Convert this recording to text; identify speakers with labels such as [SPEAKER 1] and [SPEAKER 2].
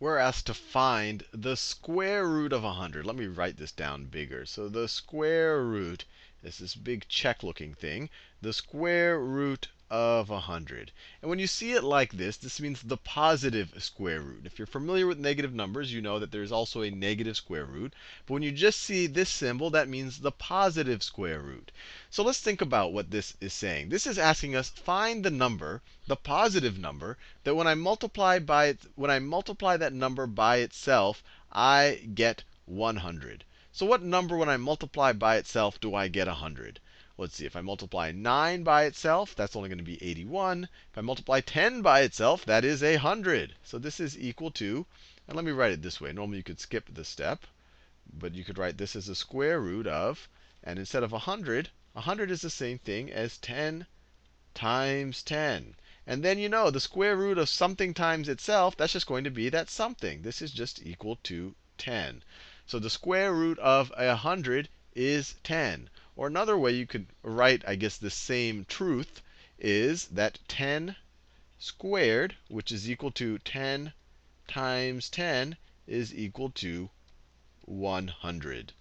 [SPEAKER 1] we're asked to find the square root of 100. Let me write this down bigger. So the square root is this big check looking thing. The square root of 100. And when you see it like this, this means the positive square root. If you're familiar with negative numbers, you know that there's also a negative square root. But when you just see this symbol, that means the positive square root. So let's think about what this is saying. This is asking us find the number, the positive number, that when I multiply by it, when I multiply that number by itself, I get 100. So what number when I multiply by itself do I get 100? Let's see, if I multiply 9 by itself, that's only going to be 81. If I multiply 10 by itself, that is 100. So this is equal to, and let me write it this way. Normally you could skip this step, but you could write this as the square root of, and instead of 100, 100 is the same thing as 10 times 10. And then you know the square root of something times itself, that's just going to be that something. This is just equal to 10. So the square root of 100 is 10. Or another way you could write, I guess, the same truth is that 10 squared, which is equal to 10 times 10, is equal to 100.